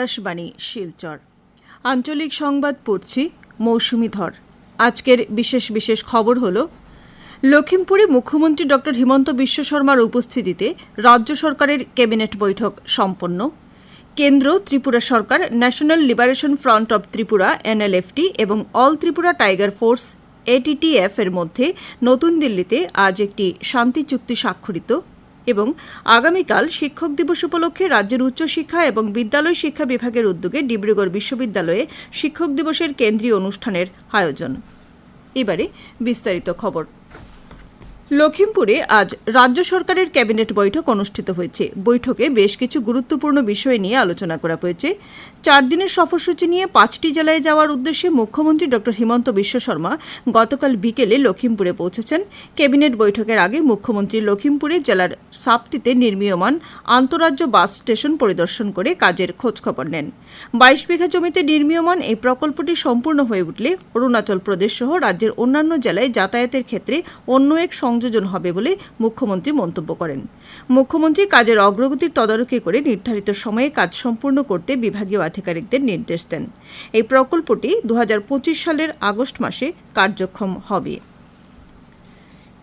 আকাশবাণী, শিলচর। আঞ্চলিক সংবাদ পড়ছি মৌসুমি ধর আজকের বিশেষ বিশেষ খবর হল লখিমপুরে মুখ্যমন্ত্রী ডক্টর হিমন্ত বিশ্ব শর্মার উপস্থিতিতে রাজ্য সরকারের ক্যাবিনেট বৈঠক সম্পন্ন। কেন্দ্র, ত্রিপুরা সরকার, National Liberation Front of Tripura, NLFT এবং All Tripura Tiger Force ATTF এর মধ্যে নতুন দিল্লিতে আজ একটি শান্তি চুক্তি স্বাক্ষরিত। এবং আগামীকাল শিক্ষক দিবস উপলক্ষে রাজ্যের উচ্চশিক্ষা এবং বিদ্যালয় শিক্ষা বিভাগের উদ্যোগে ডিব্রুগড় বিশ্ববিদ্যালয়ে শিক্ষক দিবসের কেন্দ্রীয় অনুষ্ঠানের আয়োজন। এবারে বিস্তারিত খবর। লখিমপুরে আজ রাজ্য সরকারের ক্যাবিনেট বৈঠক অনুষ্ঠিত হয়েছে। বৈঠকে বেশ কিছু গুরুত্বপূর্ণ বিষয় নিয়ে আলোচনা করা হয়েছে। চার দিনের সফরসূচি নিয়ে পাঁচটি জেলায় যাওয়ার উদ্দেশ্যে মুখ্যমন্ত্রী ডক্টর হিমন্ত বিশ্ব শর্মা গতকাল বিকেলে লখিমপুরে পৌঁছেছেন। ক্যাবিনেট বৈঠকের আগে মুখ্যমন্ত্রী লখিমপুরে জেলার সাপটিতে নির্মীয়মান আন্তরাজ্য বাস স্টেশন পরিদর্শন করে কাজের খোঁজখবর নেন। বাইশ বিঘা জমিতে নির্মীয়মান এই প্রকল্পটি সম্পূর্ণ হয়ে উঠলে অরুণাচল প্রদেশ সহ রাজ্যের অন্যান্য জেলায় যাতায়াতের ক্ষেত্রে অন্য এক সংযোজন হবে বলে মুখ্যমন্ত্রী মন্তব্য করেন। মুখ্যমন্ত্রী কাজের অগ্রগতির তদারকি করে নির্ধারিত সময়ে কাজ সম্পূর্ণ করতে বিভাগীয় আধিকারিকদের নির্দেশ দেন। এই প্রকল্পটি দু হাজার পঁচিশ সালের আগস্ট মাসে কার্যক্ষম হবে।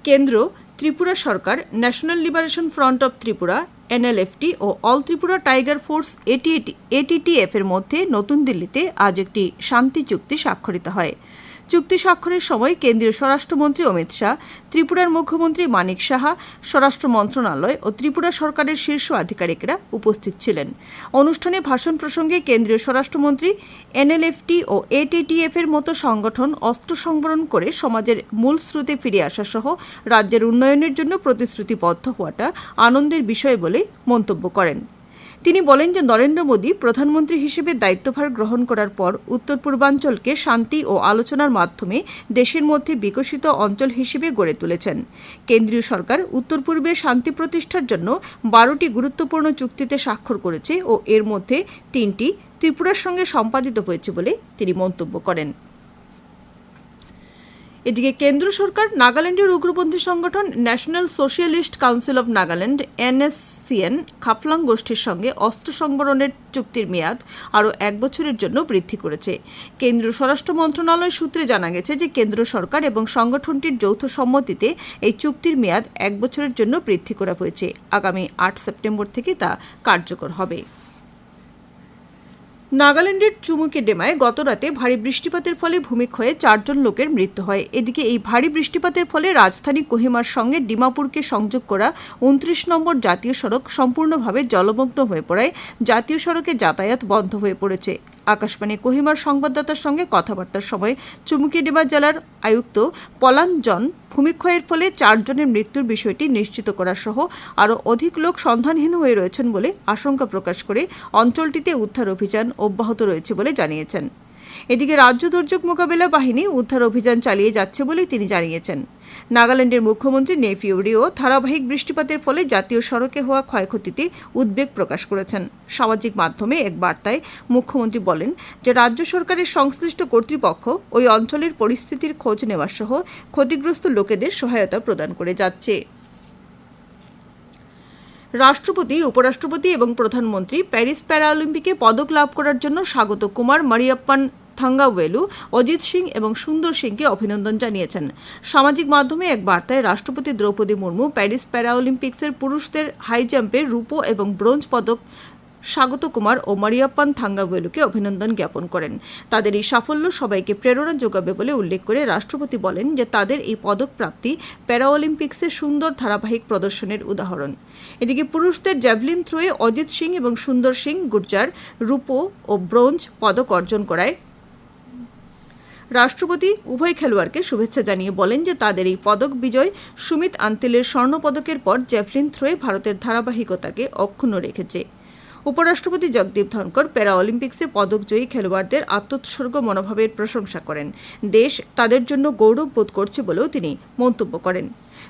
কেন্দ্র ত্রিপুরা সরকার national liberation front of Tripura NLFT O all Tripura tiger force ATAT ATTF এর মধ্যে নতুন দিল্লিতে আজ একটি শান্তি চুক্তি স্বাক্ষরিত হয়। চুক্তি স্বাক্ষরের সময় কেন্দ্রীয় স্বরাষ্ট্রমন্ত্রী অমিত শাহ, ত্রিপুরার মুখ্যমন্ত্রী মানিক সাহা, স্বরাষ্ট্র মন্ত্রণালয় ও ত্রিপুরা সরকারের শীর্ষ আধিকারিকরা উপস্থিত ছিলেন। অনুষ্ঠানে ভাষণ প্রসঙ্গে কেন্দ্রীয় স্বরাষ্ট্রমন্ত্রী, এনএলএফটি ও এটিটিএফ এর মতো সংগঠন অস্ত্র সংবরণ করে সমাজের মূল স্রোতে ফিরে আসা সহ রাজ্যের উন্নয়নের জন্য প্রতিশ্রুতিবদ্ধ হওয়াটা আনন্দের বিষয় বলে মন্তব্য করেন। তিনি বলেন যে নরেন্দ্র মোদী প্রধানমন্ত্রী হিসেবে দায়িত্বভার গ্রহণ করার পর উত্তর পূর্বাঞ্চলকে শান্তি ও আলোচনার মাধ্যমে দেশের মধ্যে বিকশিত অঞ্চল হিসেবে গড়ে তুলেছেন। কেন্দ্রীয় সরকার উত্তর পূর্বে শান্তি প্রতিষ্ঠার জন্য বারোটি গুরুত্বপূর্ণ চুক্তিতে স্বাক্ষর করেছে ও এর মধ্যে তিনটি ত্রিপুরার সঙ্গে সম্পাদিত হয়েছে বলে তিনি মন্তব্য করেন। এদিকে কেন্দ্র সরকার, নাগাল্যান্ডের উগ্রপন্থী সংগঠন national socialist council of Nagaland, NSCN Khaplang গোষ্ঠীর সঙ্গে অস্ত্র সংবরণের চুক্তির মেয়াদ আরও এক বছরের জন্য বৃদ্ধি করেছে। কেন্দ্রীয় স্বরাষ্ট্র মন্ত্রণালয় সূত্রে জানা গেছে যে কেন্দ্র সরকার এবং সংগঠনটির যৌথ সম্মতিতে এই চুক্তির মেয়াদ এক বছরের জন্য বৃদ্ধি করা হয়েছে। আগামী আট সেপ্টেম্বর থেকে তা কার্যকর হবে। নাগাল্যান্ডের চুমুকে ডেমায় গতরাতে ভারী বৃষ্টিপাতের ফলে ভূমিক্ষয়ে চারজন লোকের মৃত্যু হয়। এদিকে এই ভারী বৃষ্টিপাতের ফলে রাজধানী কোহিমার সঙ্গে ডিমাপুরকে সংযোগ করা উনত্রিশ নম্বর জাতীয় সড়ক সম্পূর্ণভাবে জলমগ্ন হয়ে পড়ায় জাতীয় সড়কে যাতায়াত বন্ধ হয়ে পড়েছে। আকাশবাণী কোহিমার সংবাদদাতার সঙ্গে কথাবার্তার সময় চুমুকিডিমা জেলার আয়ুক্ত পলানজন ভূমিক্ষয়ের ফলে চারজনের মৃত্যুর বিষয়টি নিশ্চিত করা সহ আরও অধিক লোক সন্ধানহীন হয়ে রয়েছেন বলে আশঙ্কা প্রকাশ করে অঞ্চলটিতে উদ্ধার অভিযান অব্যাহত রয়েছে বলে জানিয়েছেন। এদিকে রাজ্য দুর্যোগ মোকাবেলা বাহিনী উদ্ধার অভিযান চালিয়ে যাচ্ছে বলে তিনি জানিয়েছেন। নাগাল্যান্ডের মুখ্যমন্ত্রী নেফিউ রিও ধারাবাহিক বৃষ্টিপাতের ফলে জাতীয় সড়কে হওয়া ক্ষয়ক্ষতিতে উদ্বেগ প্রকাশ করেছেন। সামাজিক মাধ্যমে এক বার্তায় মুখ্যমন্ত্রী বলেন যে, রাজ্য সরকারের সংশ্লিষ্ট কর্তৃপক্ষ ওই অঞ্চলের পরিস্থিতির খোঁজ নেওয়া সহ ক্ষতিগ্রস্ত লোকেদের সহায়তা প্রদান করে যাচ্ছে। রাষ্ট্রপতি, উপরাষ্ট্রপতি এবং প্রধানমন্ত্রী প্যারিস প্যারাঅলিম্পিকে পদক লাভ করার জন্য স্বাগত কুমার মারিয়াপ্পান থাঙ্গাওয়েলু অজিত সিং এবং সুন্দর সিংকে অভিনন্দন জানিয়েছেন। সামাজিক মাধ্যমে এক বার্তায় রাষ্ট্রপতি দ্রৌপদী মুর্মু প্যারিস প্যারাঅলিম্পিক্সের পুরুষদের হাই জাম্পে রূপো এবং ব্রোঞ্জ পদক স্বাগত কুমার ও মারিয়াপ্পান থাঙ্গাওয়েলুকে অভিনন্দন জ্ঞাপন করেন। তাদের এই সাফল্য সবাইকে প্রেরণা যোগাবে বলে উল্লেখ করে রাষ্ট্রপতি বলেন যে তাদের এই পদক প্রাপ্তি প্যারাঅলিম্পিক্সে সুন্দর ধারাবাহিক প্রদর্শনের উদাহরণ। এদিকে পুরুষদের জ্যাভলিন থ্রোয়ে অজিত সিং এবং সুন্দর সিং গুর্জার রূপো ও ব্রোঞ্জ পদক অর্জন করায় রাষ্ট্রপতি উভয় খেলোয়াড়কে শুভেচ্ছা জানিয়ে বলেন যে তাদের এই পদক বিজয় সুমিত আন্তেলের স্বর্ণ পদকের পর জ্যাভলিন থ্রোয়ে ভারতের ধারাবাহিকতাকে অক্ষুণ্ণ রেখেছে। উপরাষ্ট্রপতি জগদীপ ধনকর প্যারা অলিম্পিক্সে পদকজয়ী খেলোয়াড়দের আত্মোৎসর্গ মনোভাবের প্রশংসা করেন। দেশ তাদের জন্য গৌরব বোধ করছে বলেও তিনি মন্তব্য করেন।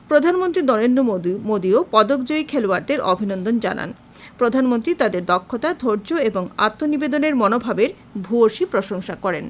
প্রধানমন্ত্রী নরেন্দ্র মোদী মোদীও পদকজয়ী খেলোয়াড়দের অভিনন্দন জানান। প্রধানমন্ত্রী তাদের দক্ষতা, ধৈর্য এবং আত্মনিবেদনের মনোভাবের ভূয়সী প্রশংসা করেন।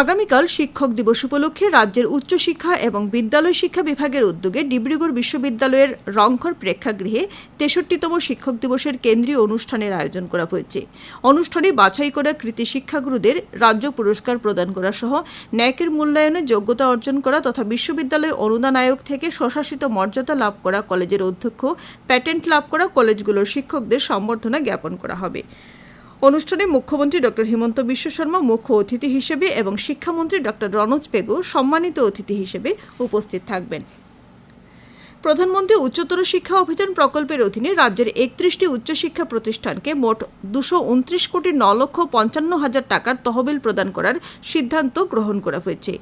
আগামীকাল শিক্ষক দিবস উপলক্ষে রাজ্যের উচ্চশিক্ষা এবং বিদ্যালয় শিক্ষা বিভাগের উদ্যোগে ডিব্রুগড় বিশ্ববিদ্যালয়ের রংঘর প্রেক্ষাগৃহে তেষট্টিতম শিক্ষক দিবসের কেন্দ্রীয় অনুষ্ঠানের আয়োজন করা হয়েছে। অনুষ্ঠানে বাছাই করা কৃতি শিক্ষাগুরুদের রাজ্য পুরস্কার প্রদান করা সহ ন্যাকের মূল্যায়নে যোগ্যতা অর্জন করা তথা বিশ্ববিদ্যালয় অনুদান আয়োগ থেকে স্বশাসিত মর্যাদা লাভ করা কলেজের অধ্যক্ষ, প্যাটেন্ট লাভ করা কলেজগুলোর শিক্ষকদের সম্বর্ধনা জ্ঞাপন করা হবে। অনুষ্ঠানে মুখ্যমন্ত্রী ডক্টর হিমন্ত বিশ্ব শর্মা মুখ্য অতিথি হিসেবে এবং শিক্ষামন্ত্রী ডক্টর রনোজ পেগু সম্মানিত অতিথি হিসেবে উপস্থিত থাকবেন। প্রধানমন্ত্রী উচ্চতর শিক্ষা অভিযান প্রকল্পের অধীনে রাজ্যের একত্রিশটি উচ্চশিক্ষা প্রতিষ্ঠানকে মোট দুশো উনত্রিশ কোটি ন লক্ষ পঞ্চান্ন হাজার টাকার তহবিল প্রদান করার সিদ্ধান্ত গ্রহণ করা হয়েছে।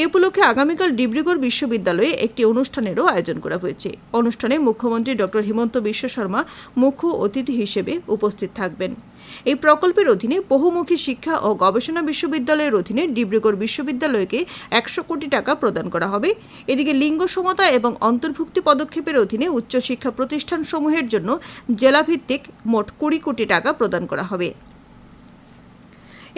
এ উপলক্ষে আগামীকাল ডিব্রুগড় বিশ্ববিদ্যালয়ে একটি অনুষ্ঠানেরও আয়োজন করা হয়েছে। অনুষ্ঠানে মুখ্যমন্ত্রী ডক্টর হিমন্ত বিশ্ব শর্মা মুখ্য অতিথি হিসেবে উপস্থিত থাকবেন। এই প্রকল্পের অধীনে বহুমুখী শিক্ষা ও গবেষণা বিশ্ববিদ্যালয়ের অধীনে ডিব্রুগড় বিশ্ববিদ্যালয়কে একশো কোটি টাকা প্রদান করা হবে। এদিকে লিঙ্গ সমতা এবং অন্তর্ভুক্তি পদক্ষেপের অধীনে উচ্চশিক্ষা প্রতিষ্ঠানসমূহের জন্য জেলাভিত্তিক মোট কুড়ি কোটি টাকা প্রদান করা হবে।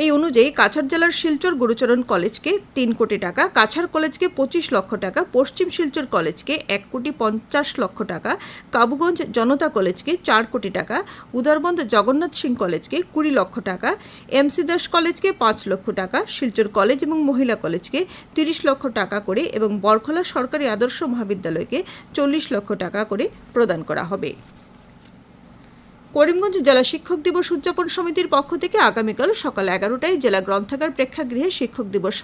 এই অনুযায়ী কাছাড় জেলার শিলচর গুরুচরণ কলেজকে তিন কোটি টাকা, কাছাড় কলেজকে পঁচিশ লক্ষ টাকা, পশ্চিম শিলচর কলেজকে এক কোটি পঞ্চাশ লক্ষ টাকা, কাবুগঞ্জ জনতা কলেজকে চার কোটি টাকা, উদারবন্দ জগন্নাথ সিং কলেজকে কুড়ি লক্ষ টাকা এমসি দাস কলেজকে পাঁচ লক্ষ টাকা, শিলচর কলেজ এবং মহিলা কলেজকে তিরিশ লক্ষ টাকা করে এবং বরখলা সরকারি আদর্শ মহাবিদ্যালয়কে চল্লিশ লক্ষ টাকা করে প্রদান করা হবে। করিমগঞ্জ জেলা শিক্ষক দিবস উদযাপন সমিতির পক্ষ থেকে আগামীকাল সকাল এগারোটায় জেলা গ্রন্থাগার প্রেক্ষাগৃহে শিক্ষক দিবস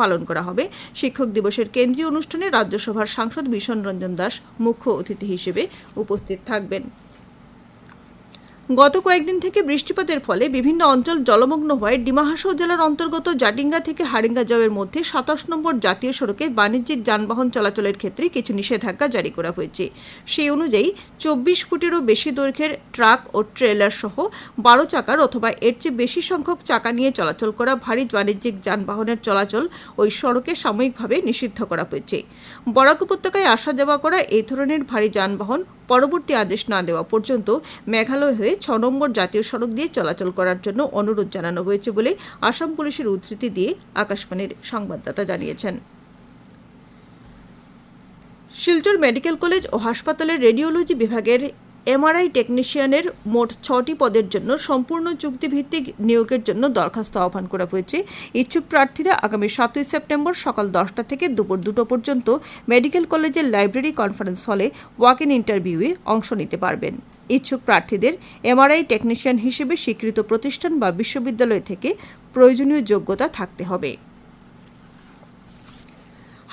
পালন করা হবে। শিক্ষক দিবসের কেন্দ্রীয় অনুষ্ঠানে রাজ্যসভার সাংসদ বিষণ রঞ্জন দাস মুখ্য অতিথি হিসেবে উপস্থিত থাকবেন। গত কয়েকদিন থেকে বৃষ্টিপাতের ফলে বিভিন্ন অঞ্চল জলমগ্ন হওয়ায় ডিমাহাসাও জেলার অন্তর্গত জাটিঙ্গা থেকে হারিঙ্গা জবের মধ্যে সাতাশ নম্বর জাতীয় সড়কে বাণিজ্যিক যানবাহন চলাচলের ক্ষেত্রে কিছু নিষেধাজ্ঞা জারি করা হয়েছে। সেই অনুযায়ী চব্বিশ ফুটেরও বেশি দৈর্ঘ্যের ট্রাক ও ট্রেলার সহ বারো চাকার অথবা এর চেয়ে বেশি সংখ্যক চাকা নিয়ে চলাচল করা ভারী বাণিজ্যিক যানবাহনের চলাচল ওই সড়কে সাময়িকভাবে নিষিদ্ধ করা হয়েছে। বরাক উপত্যকায় আসা যাওয়া করা এই ধরনের ভারী যানবাহন পরবর্তী আদেশ না দেওয়া পর্যন্ত মেঘালয় হয়ে ছ নম্বর জাতীয় সড়ক দিয়ে চলাচল করার জন্য অনুরোধ জানানো হয়েছে বলে আসাম পুলিশের উদ্ধৃতি দিয়ে আকাশবাণীর সংবাদদাতা জানিয়েছেন। শিলচর মেডিকেল কলেজ ও হাসপাতালের রেডিওলজি বিভাগের এমআরআই টেকনিশিয়ানের মোট ছটি পদের জন্য সম্পূর্ণ চুক্তিভিত্তিক নিয়োগের জন্য দরখাস্ত আহ্বান করা হয়েছে। ইচ্ছুক প্রার্থীরা আগামী সাতই সেপ্টেম্বর সকাল দশটা থেকে দুপুর দুটো পর্যন্ত মেডিকেল কলেজের লাইব্রেরি কনফারেন্স হলে ওয়াক ইন ইন্টারভিউয়ে অংশ নিতে পারবেন। ইচ্ছুক প্রার্থীদের এমআরআই টেকনিশিয়ান হিসেবে স্বীকৃত প্রতিষ্ঠান বা বিশ্ববিদ্যালয় থেকে প্রয়োজনীয় যোগ্যতা থাকতে হবে।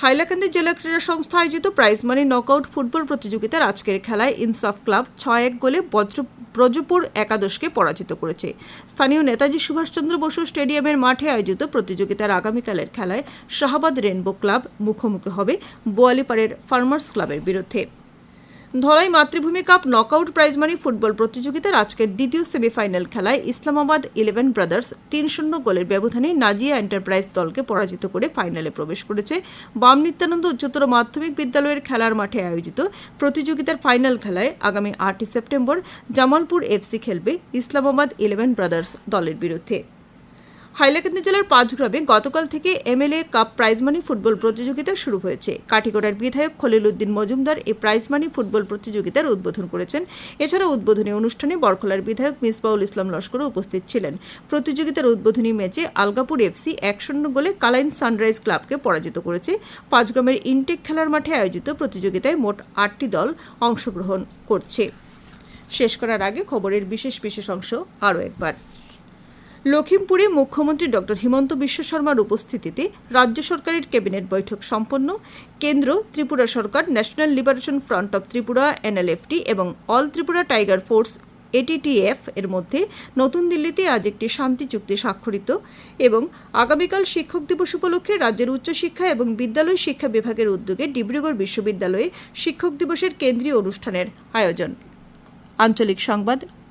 হাইলাকান্দি জেলা ক্রীড়া সংস্থা আয়োজিত প্রাইজ মানি নকআউট ফুটবল প্রতিযোগিতার আজকের খেলায় ইনসাফ ক্লাব ছয় এক গোলে বজ্র, ব্রজপুর একাদশকে পরাজিত করেছে। স্থানীয় নেতাজি সুভাষচন্দ্র বসু স্টেডিয়ামের মাঠে আয়োজিত প্রতিযোগিতার আগামীকালের খেলায় শাহাবাদ রেনবো ক্লাব মুখোমুখি হবে বোয়ালিপাড়ের ফার্মার্স ক্লাবের বিরুদ্ধে। Dhalai Matribhumi cup knockout prize money football প্রতিযোগিতার আজকের দ্বিতীয় সেমিফাইনাল খেলায় ইসলামাবাদ ইলেভেন ব্রাদার্স তিন শূন্য গোলের ব্যবধানে নাজিয়া এন্টারপ্রাইজ দলকে পরাজিত করে ফাইনালে প্রবেশ করেছে। বাম নিত্যানন্দ উচ্চতর মাধ্যমিক বিদ্যালয়ের খেলার মাঠে আয়োজিত প্রতিযোগিতার ফাইনাল খেলায় আগামী আটই সেপ্টেম্বর জামালপুর এফসি খেলবে ইসলামাবাদ ইলেভেন ব্রাদার্স দলের বিরুদ্ধে। হাইলাকান্দি জেলার পাঁচগ্রামে গতকাল থেকে MLA cup prize money football প্রতিযোগিতা শুরু হয়েছে। কাঠিগড়ার বিধায়ক খলিল উদ্দিন মজুমদার এই প্রাইজ মানি ফুটবল প্রতিযোগিতার উদ্বোধন করেছেন। এছাড়া উদ্বোধনী অনুষ্ঠানে বরখলার বিধায়ক মিসবাউল ইসলাম লস্করও উপস্থিত ছিলেন। প্রতিযোগিতার উদ্বোধনী ম্যাচে আলগাপুর এফসি এক শূন্য গোলে কালাইন সানরাইজ ক্লাবকে পরাজিত করেছে। পাঁচগ্রামের ইনটেক খেলার মাঠে আয়োজিত প্রতিযোগিতায় মোট আটটি দল অংশগ্রহণ করছে। শেষ করার আগে খবরের বিশেষ বিশেষ অংশ আরও একবার। লখিমপুরে মুখ্যমন্ত্রী ডক্টর হিমন্ত বিশ্ব শর্মার উপস্থিতিতে রাজ্য সরকারের ক্যাবিনেট বৈঠক সম্পন্ন। কেন্দ্র, ত্রিপুরা সরকার, national liberation front of Tripura, NLFT এবং all Tripura tiger force ATTF এর মধ্যে নতুন দিল্লিতে আজ একটি শান্তি চুক্তি স্বাক্ষরিত এবং আগামীকাল শিক্ষক দিবস উপলক্ষে রাজ্যের উচ্চশিক্ষা এবং বিদ্যালয় শিক্ষা বিভাগের উদ্যোগে ডিব্রুগড় বিশ্ববিদ্যালয়ে শিক্ষক দিবসের কেন্দ্রীয় অনুষ্ঠানের আয়োজন। আঞ্চলিক সংবাদ